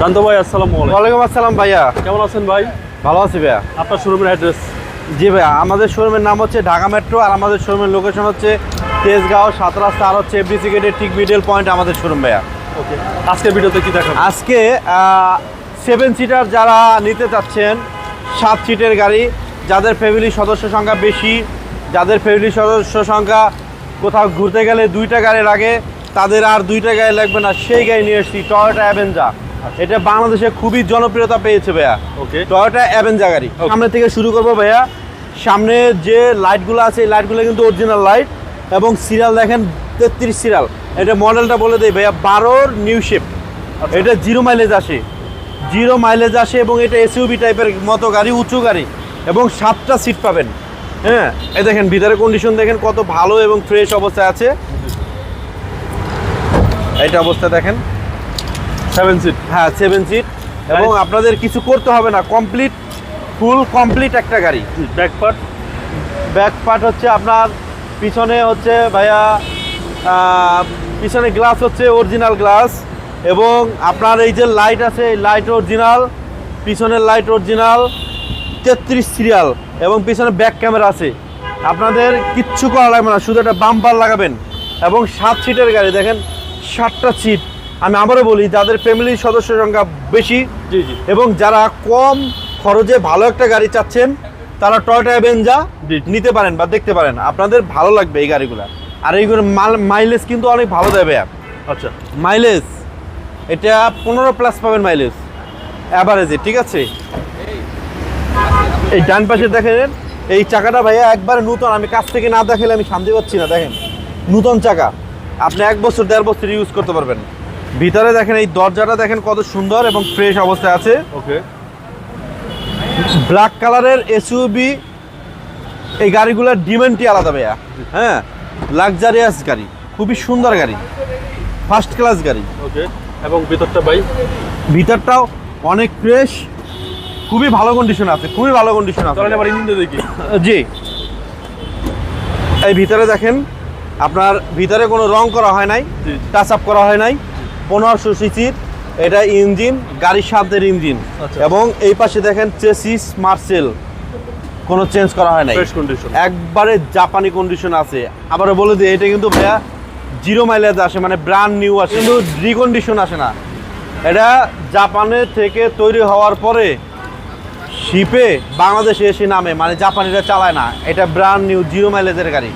শান্ত ভাই আসসালামু ওয়ালাইকুম আসসালাম ভাইয়া। কেমন আছেন ভাই? ভালো আছি ভাইয়া। আপনার শোরুমের অ্যাড্রেস জি ভাইয়া আমাদের শোরুমের নাম হচ্ছে ঢাকা মেট্রো আর আমাদের শোরুমের লোকেশন হচ্ছে তেজগাঁও সাত রাস্তা আর হচ্ছে এফডিসি গেটের ঠিক মিডল পয়েন্ট আমাদের শোরুম ভাইয়া। ওকে আজকের ভিডিওতে কি দেখাবো? আজকে সেভেন সিটার যারা নিতে চাচ্ছেন সাত সিটের গাড়ি যাদের ফ্যামিলি সদস্য সংখ্যা বেশি যাদের ফ্যামিলি সদস্য সংখ্যা কোথাও ঘুরতে গেলে দুইটা গাড়ি লাগে তাদের আর দুইটা গাড়ি লাগবে না সেই গাড়ি নিয়ে এসেছি টয়োটা অ্যাভেঞ্জা এটা বাংলাদেশে খুবই জনপ্রিয়তা পেয়েছে ভাইয়া। ওকে টয়োটা অ্যাভেঞ্জা গাড়ি. সামনে থেকে শুরু করব ভাইয়া। সামনে যে লাইটগুলো আছে এই লাইটগুলো কিন্তু অরিজিনাল লাইট এবং সিরিয়াল দেখেন তেত্রিশ সিরিয়াল এটা মডেলটা বলে দেয় ভাইয়া বারোর নিউ শেপ এটা জিরো মাইলেজ আসে। জিরো মাইলেজ আসে এবং এটা এসইউবি টাইপের মতো গাড়ি উঁচু গাড়ি এবং সাতটা সিট পাবেন। হ্যাঁ এই দেখেন ভিতরে কন্ডিশন দেখেন কত ভালো এবং ফ্রেশ অবস্থায় আছে। এটা অবস্থা দেখেন। সেভেন সিট হ্যাঁ সেভেন সিট এবং আপনাদের কিছু করতে হবে না। কমপ্লিট ফুল কমপ্লিট একটা গাড়ি। ব্যাক পার্ট ব্যাক পার্ট হচ্ছে আপনার পিছনে হচ্ছে ভাইয়া পিছনে গ্লাস হচ্ছে অরিজিনাল গ্লাস এবং আপনার এই যে লাইট আছে এই লাইট অরিজিনাল পিছনের লাইট অরিজিনাল তেত্রিশ সিরিয়াল এবং পিছনে ব্যাক ক্যামেরা আছে। আপনাদের কিচ্ছু করা লাগবে না শুধু একটা বাম্পার লাগাবেন। এবং সাত সিটের গাড়ি দেখেন সাতটা সিট আমি আবারও বলি যাদের ফ্যামিলির সদস্য সংখ্যা বেশি জি জি। এবং যারা কম খরচে ভালো একটা গাড়ি চাচ্ছেন তারা টয়টা অ্যাভেঞ্জা নিতে পারেন বা দেখতে পারেন। আপনাদের ভালো লাগবে এই গাড়িগুলো। আর এইগুলো মাইলেজ কিন্তু অনেক ভালো দেবে। আচ্ছা। মাইলেজ এটা পনেরো প্লাস পাবেন মাইলেজ অ্যাভারেজে ঠিক আছে? এই ডান পাশে দেখেন এই চাকাটা ভাইয়া একবারে নূতন আমি কাছ থেকে না দেখালে আমি শান্তি পাচ্ছি না দেখেন। নূতন চাকা আপনি এক বছর দেড় বছর ইউজ করতে পারবেন। ভিতরে দেখেন এই দরজাটা দেখেন কত সুন্দর এবং ফ্রেশ অবস্থায় আছে। ওকে। ব্ল্যাক কালারের এসইউবি এই গাড়িগুলোর ডিমান্ডটি আলাদা ভাইয়া। হ্যাঁ লাক্সারিয়াস গাড়ি খুবই সুন্দর গাড়ি ফার্স্ট ক্লাস গাড়ি। ওকে এবং ভিতরটা ভাই? ভিতরটাও অনেক ফ্রেশ খুবই ভালো কন্ডিশন আছে খুবই ভালো কন্ডিশন আছে। এবার ইঞ্জিনটা দেখি। জি। এই ভিতরে দেখেন আপনার ভিতরে কোনো রং করা হয় নাই টাচ আপ করা হয় নাই। পনেরোশো সিসির এটা ইঞ্জিন গাড়ির সাথের ইঞ্জিন। আচ্ছা। এবং এই পাশে দেখেন চেসিস মার্সেল কোনো চেঞ্জ করা হয় নাই। কন্ডিশন একবারে জাপানি কন্ডিশন আছে। আবার বলে দিই এটা কিন্তু ভাইয়া জিরো মাইলেজ আসে মানে ব্র্যান্ড নিউ আসে। কিন্তু রিকন্ডিশন আসে না। এটা জাপানের থেকে তৈরি হওয়ার পরে শিপে বাংলাদেশে এসে নামে মানে জাপানিরা চালায় না। এটা ব্র্যান্ড নিউ জিরো মাইলেজের গাড়ি।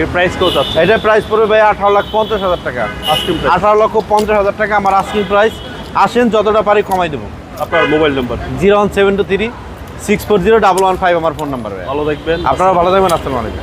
এর প্রাইস কত আছে? এটা প্রাইস পড়বে ভাই আঠারো লাখ পঞ্চাশ হাজার টাকা। আইসক্রিম প্রাইস আঠারো লক্ষ পঞ্চাশ হাজার টাকা আমার আস্কিং প্রাইস আসেন যতটা পারি কমাই দেবো। আপনার mobile number zero one seven two three six four zero double one five আমার ফোন নাম্বার ভালো দেখবেন। আপনারা ভালো থাকবেন আসসালামু আলাইকুম।